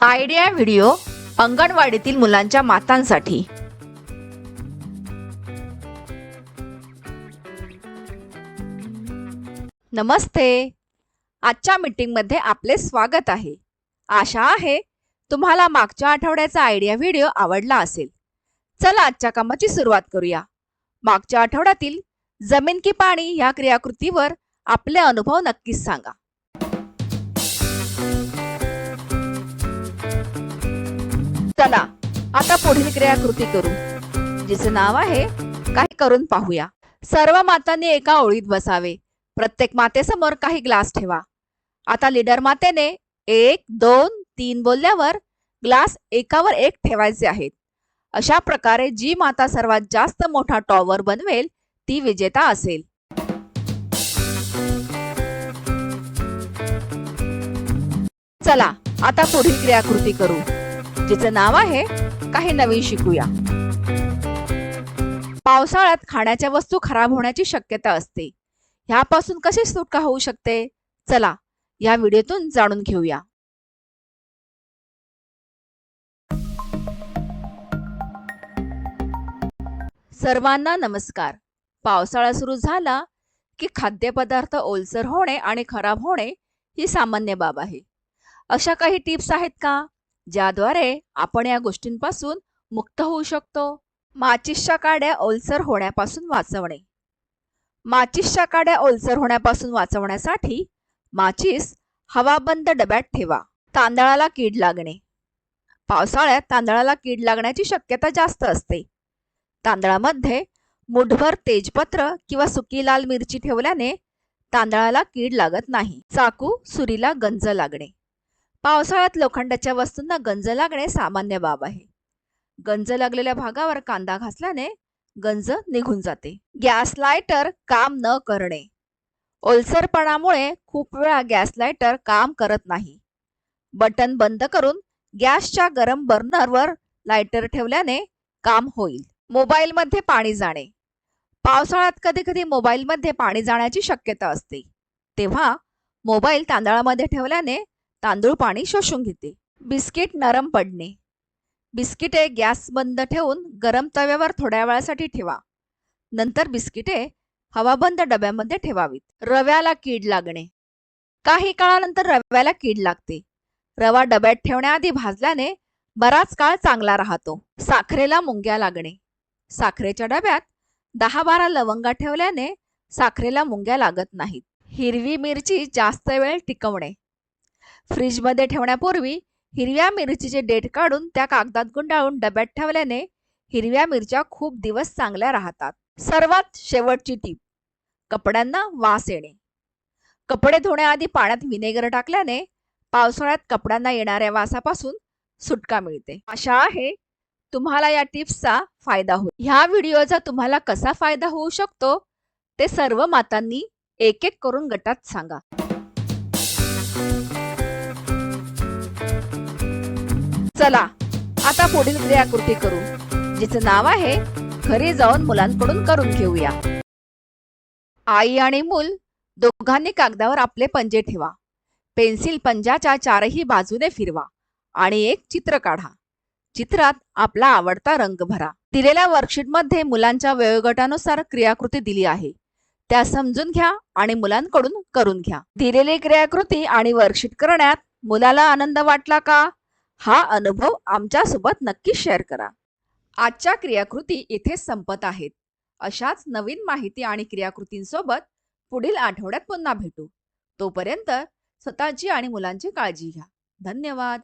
Idea video अंगणवाडीतील मुलांच्या मातांसाठी. नमस्ते. आजच्या मीटिंगमध्ये आपले स्वागत आहे. आशा आहे तुम्हाला मागच्या आठवड्याचा आयडिया व्हिडिओ आवडला असेल. चला आजच्या कामाची सुरुवात करूया. मागच्या आठवड्यातील जमीन की पाणी या क्रियाकृतीवर आपले अनुभव नक्कीच सांगा. चला आता पुढील क्रियाकृती करू. जिचे नाव आहे काही करून पाहूया. सर्व मातांनी एका ओळीत बसावे. प्रत्येक मातेसमोर काही ग्लास ठेवा. आता लीडर मातेने एक दोन तीन बोलल्यावर ग्लास एकावर एक ठेवायचे आहेत. अशा प्रकारे जी माता सर्वात जास्त मोठा टॉवर बनवेल ती विजेता असेल. चला आता पुढील क्रियाकृती करू. जिचं नाव आहे काही नवीन शिकूया. पावसाळ्यात खाण्याच्या वस्तू खराब होण्याची शक्यता असते. ह्यापासून कशी सुटका होऊ शकते? चला या व्हिडिओतून जाणून घेऊया. सर्वांना नमस्कार. पावसाळा सुरू झाला की खाद्यपदार्थ ओलसर होणे आणि खराब होणे ही सामान्य बाब आहे. अशा काही टिप्स आहेत का? ज्याद्वारे आपण या गोष्टींपासून मुक्त होऊ शकतो. माचिसच्या काड्या ओलसर होण्यापासून वाचवणे. माचिसच्या काड्या ओलसर होण्यापासून वाचवण्यासाठी माचीस हवाबंद डब्यात ठेवा. तांदळाला कीड लागणे. पावसाळ्यात तांदळाला कीड लागण्याची शक्यता जास्त असते. तांदळामध्ये मुठभर तेजपत्र किंवा सुकी लाल मिरची ठेवल्याने तांदळाला कीड लागत नाही. चाकू सुरीला गंज लागणे. पावसाळ्यात लोखंडाच्या वस्तूंना गंज लागणे सामान्य बाब आहे. गंज लागलेल्या भागावर कांदा घासल्याने गंज निघून जाते. गॅस लायटर काम न करणे. ओलसरपणामुळे खूप वेळा गॅस लायटर काम करत नाही. बटन बंद करून गॅसच्या गरम बर्नरवर लायटर ठेवल्याने काम होईल. मोबाईलमध्ये पाणी जाणे. पावसाळ्यात कधी कधी मोबाईलमध्ये पाणी जाण्याची शक्यता असते. तेव्हा मोबाईल तांदळामध्ये ठेवल्याने तांदूळ पाणी शोषून घेते. बिस्किट नरम पडणे. बिस्किटे गॅस बंद ठेवून गरम तव्यावर थोड्या वेळासाठी ठेवा. नंतर बिस्किटे हवाबंद डब्यामध्ये ठेवावीत. रव्याला कीड लागणे. काही काळानंतर रव्याला कीड लागते. रवा डब्यात ठेवण्याआधी भाजल्याने बराच काळ चांगला राहतो. साखरेला मुंग्या लागणे. साखरेच्या डब्यात दहा बारा लवंगा ठेवल्याने साखरेला मुंग्या लागत नाहीत. हिरवी मिरची जास्त वेळ टिकवणे. फ्रीजमध्ये ठेवण्यापूर्वी हिरव्या मिरचीचे डेट काढून त्या कागदात गुंडाळून डब्यात ठेवल्याने हिरव्या मिरच्या खूप दिवस चांगल्या राहतात. सर्वात शेवटची टीप कपड्यांना वास येणे. कपडे धुण्याआधी पाण्यात विनेगर टाकल्याने पावसाळ्यात कपड्यांना येणाऱ्या वासापासून सुटका मिळते. आशा आहे तुम्हाला या टिप्सचा फायदा होईल. ह्या व्हिडिओचा तुम्हाला कसा फायदा होऊ शकतो ते सर्व मातांनी एक एक करून गटात सांगा. चला आता पुढील क्रियाकृती करू जिचं नाव आहे घरी जाऊन मुलांकडून करून घेऊया. आई आणि मूल दोघांनी कागदावर आपले पंजे ठेवा. पेन्सिल पंजाच्या चारही बाजूने फिरवा आणि एक चित्र काढा. चित्रात आपला आवडता रंग भरा. दिलेल्या वर्कशीटमध्ये मुलांच्या वयोगटानुसार क्रियाकृती दिली आहे. त्या समजून घ्या आणि मुलांकडून करून घ्या. दिलेली क्रियाकृती आणि वर्कशीट करण्यात मुलाला आनंद वाटला का? हा अनुभव आमच्यासोबत नक्की शेअर करा. आजच्या क्रियाकृती इथे संपत आहेत. अशाच नवीन माहिती आणि क्रियाकृतींसोबत पुढील आठवड्यात पुन्हा भेटू. तोपर्यंत स्वतःची आणि मुलांची काळजी घ्या. धन्यवाद.